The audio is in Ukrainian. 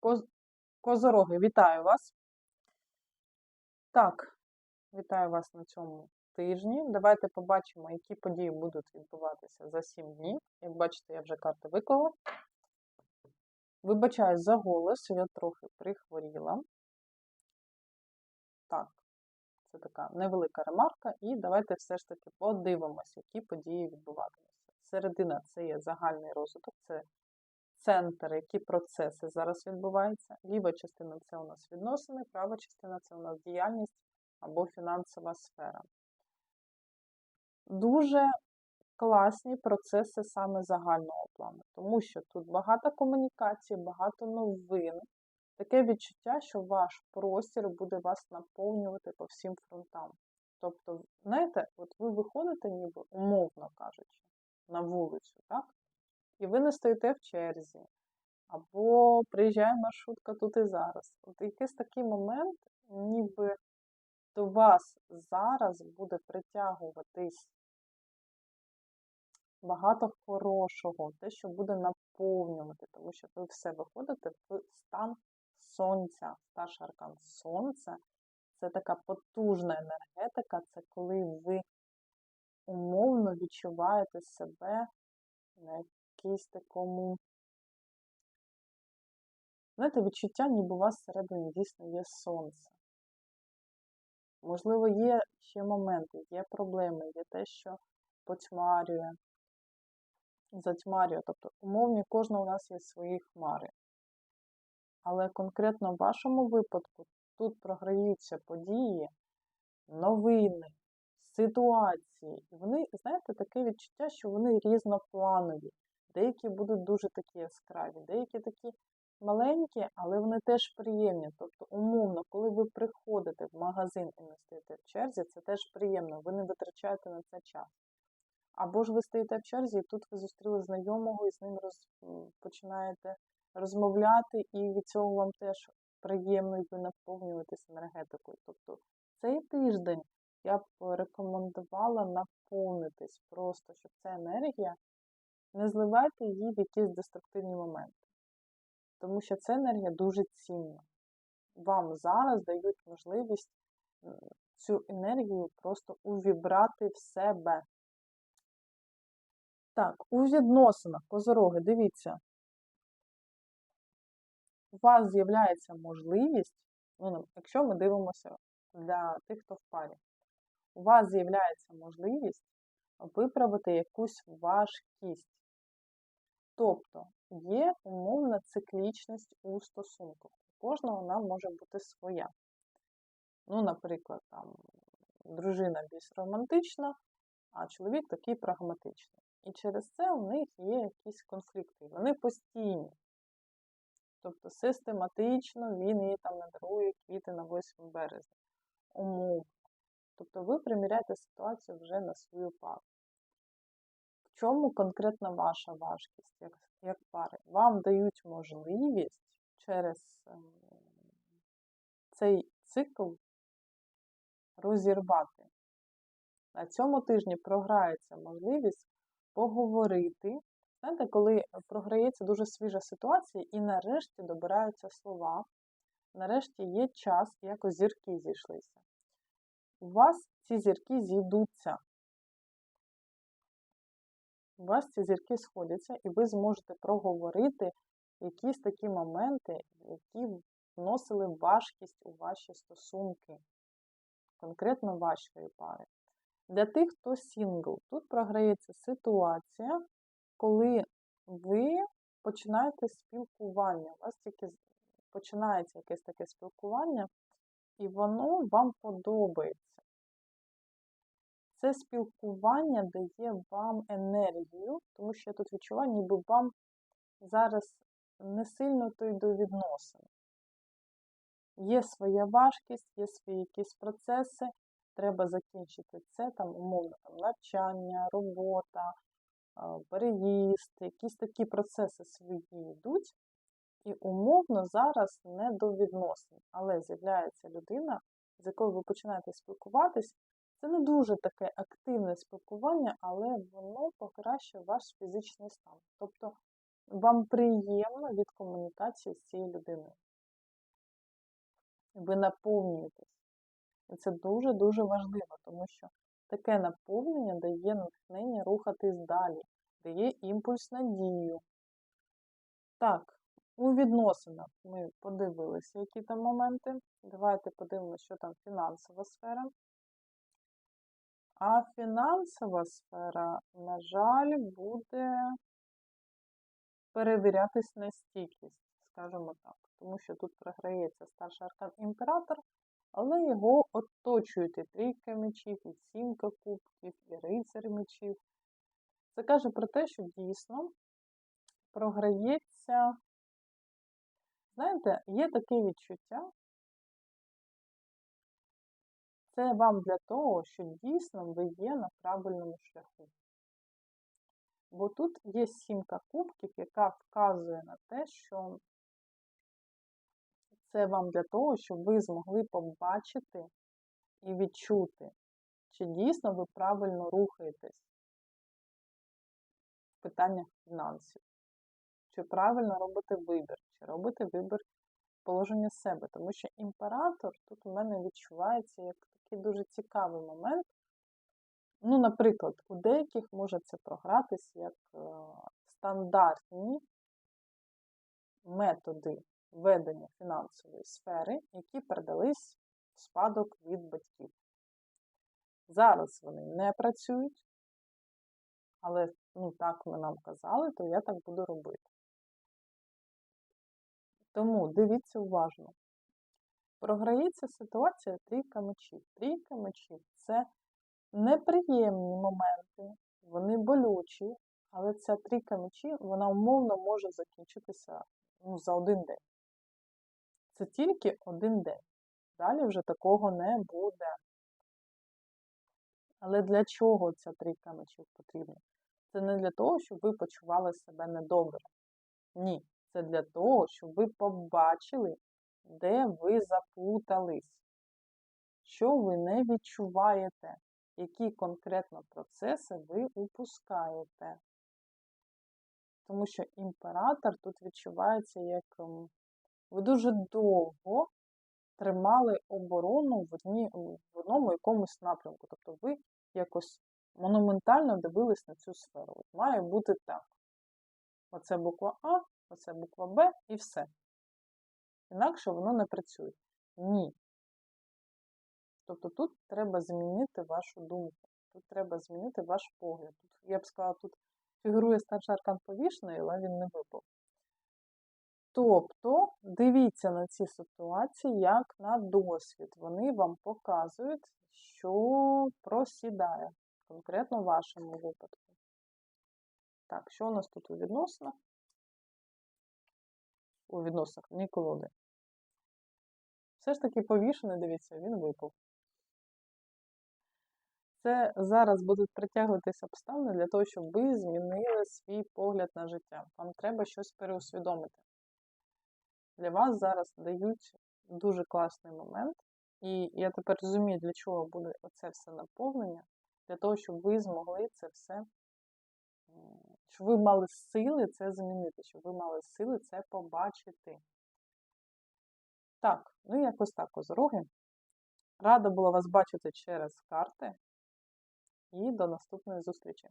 Коз... Козороги, вітаю вас. Так, вітаю вас на цьому тижні. Давайте побачимо, які події будуть відбуватися за 7 днів. Як бачите, я вже карти виклала. Вибачаюсь за голос, я трохи прихворіла. Так, це така невелика ремарка. І давайте все ж таки подивимося, які події відбуватимуться. Середина це є загальний розвиток, це центр, які процеси зараз відбуваються. Ліва частина це у нас відносини, права частина це у нас діяльність або фінансова сфера. Дуже класні процеси саме загального плану, тому що тут багато комунікацій, багато новин. Таке відчуття, що ваш простір буде вас наповнювати по всім фронтам. Тобто, знаєте, от ви виходите, ніби умовно кажучи, на вулицю, так? І ви не стоїте в черзі, або приїжджає маршрутка тут і зараз. От якийсь такий момент, ніби до вас зараз буде притягуватись багато хорошого, те, що буде наповнювати, тому що ви все виходите в стан сонця. Старший аркан сонця це така потужна енергетика, це коли ви умовно відчуваєте себе якійсь такому. Знаєте, відчуття, ніби у вас всередині дійсно є сонце. Можливо, є ще моменти, є проблеми, є те, що потьмарює, затьмарює. Тобто, умовні, кожна у нас є свої хмари. Але конкретно в вашому випадку тут програються події, новини, ситуації. І вони, знаєте, таке відчуття, що вони різнопланові. Деякі будуть дуже такі яскраві, деякі такі маленькі, але вони теж приємні. Тобто, умовно, коли ви приходите в магазин і не стоїте в черзі, це теж приємно, ви не витрачаєте на це час. Або ж ви стоїте в черзі, і тут ви зустріли знайомого і з ним роз... починаєте розмовляти, і від цього вам теж приємно і ви наповнюєтесь енергетикою. Тобто цей тиждень я б рекомендувала наповнитись просто, щоб ця енергія не зливайте її в якісь деструктивні моменти. Тому що ця енергія дуже цінна. Вам зараз дають можливість цю енергію просто увібрати в себе. Так, у відносинах, козороги, дивіться, у вас з'являється можливість, ну, якщо ми дивимося для тих, хто в парі, у вас з'являється можливість виправити якусь важкість. Тобто є умовна циклічність у стосунках. У кожного вона може бути своя. Ну, наприклад, там дружина більш романтична, а чоловік такий прагматичний. І через це у них є якісь конфлікти. Вони постійні. Тобто систематично він її там надарує квіти на 8 березня. Умовно. Тобто ви приміряєте ситуацію вже на свою пару. В чому конкретна ваша важкість, як як пари? Вам дають можливість через ем, цей цикл розірвати. На цьому тижні програється можливість поговорити. Знаєте, коли програється дуже свіжа ситуація, і нарешті добираються слова, нарешті є час, якось зірки зійшлися. У вас ці зірки зійдуться. У вас ці зірки сходяться, і ви зможете проговорити якісь такі моменти, які вносили важкість у ваші стосунки, конкретно вашої пари. Для тих, хто сингл, тут програється ситуація, коли ви починаєте спілкування. У вас тільки починається якесь таке спілкування, і воно вам подобається. Це спілкування дає вам енергію, тому що я тут відчуваю, ніби вам зараз не сильно то й до відносин. Є своя важкість, є свої якісь процеси, треба закінчити це, там, умовно, там, навчання, робота, переїзд, якісь такі процеси свої йдуть. І умовно зараз не до відносин, але з'являється людина, з якою ви починаєте спілкуватись. Це не дуже таке активне спілкування, але воно покращує ваш фізичний стан. Тобто вам приємно від комунікації з цією людиною. Ви наповнюєтесь. І це дуже-дуже важливо, тому що таке наповнення дає натхнення рухатись далі, дає імпульс на дію. Так, у відносинах ми подивилися, які там моменти. Давайте подивимося, що там фінансова сфера. А фінансова сфера, на жаль, буде перевірятись на стійкість, скажімо так. Тому що тут програється старший аркан імператор, але його оточують і трійка мечів, і сімка кубків, і рицар мечів. Це каже про те, що дійсно програється. Знаєте, є таке відчуття, це вам для того, що дійсно ви є на правильному шляху. Бо тут є сімка кубків, яка вказує на те, що це вам для того, щоб ви змогли побачити і відчути, чи дійсно ви правильно рухаєтесь в питаннях фінансів, чи правильно робите вибір, чи робите вибір положення себе. Тому що імператор тут у мене відчувається як такий дуже цікавий момент. Ну, наприклад, у деяких може це програтись як е, стандартні методи ведення фінансової сфери, які передались в спадок від батьків. Зараз вони не працюють, але ну, так ви нам казали, то я так буду робити. Тому дивіться уважно. Програється ситуація трійка мечів. Трійка мечів це неприємні моменти, вони болючі, але ця трійка мечів, вона умовно може закінчитися ну, за один день. Це тільки один день. Далі вже такого не буде. Але для чого ця трійка мечів потрібна? Це не для того, щоб ви почували себе недобре. Ні. Це для того, щоб ви побачили, де ви заплутались, що ви не відчуваєте, які конкретно процеси ви упускаєте. Тому що імператор тут відчувається, як ем, ви дуже довго тримали оборону в, одні, в одному якомусь напрямку. Тобто ви якось монументально дивились на цю сферу. От Має бути так. Оце буква А, оце буква Б і все. Інакше воно не працює. Ні. Тобто тут треба змінити вашу думку, тут треба змінити ваш погляд. Тут, я б сказала, тут фігурує старший аркан повішений, але він не випав. Тобто, дивіться на ці ситуації як на досвід. Вони вам показують, що просідає, конкретно в вашому випадку. Так, що у нас тут у відносинах? У відносинах ні. Все ж таки повішений, дивіться, він випав. Це зараз будуть притягуватися обставини для того, щоб ви змінили свій погляд на життя. Вам треба щось переусвідомити. Для вас зараз дають дуже класний момент. І я тепер розумію, для чого буде оце все наповнення, для того, щоб ви змогли це все щоб ви мали сили це змінити, щоб ви мали сили це побачити. Так, ну якось так озороги. Рада була вас бачити через карти. І до наступної зустрічі!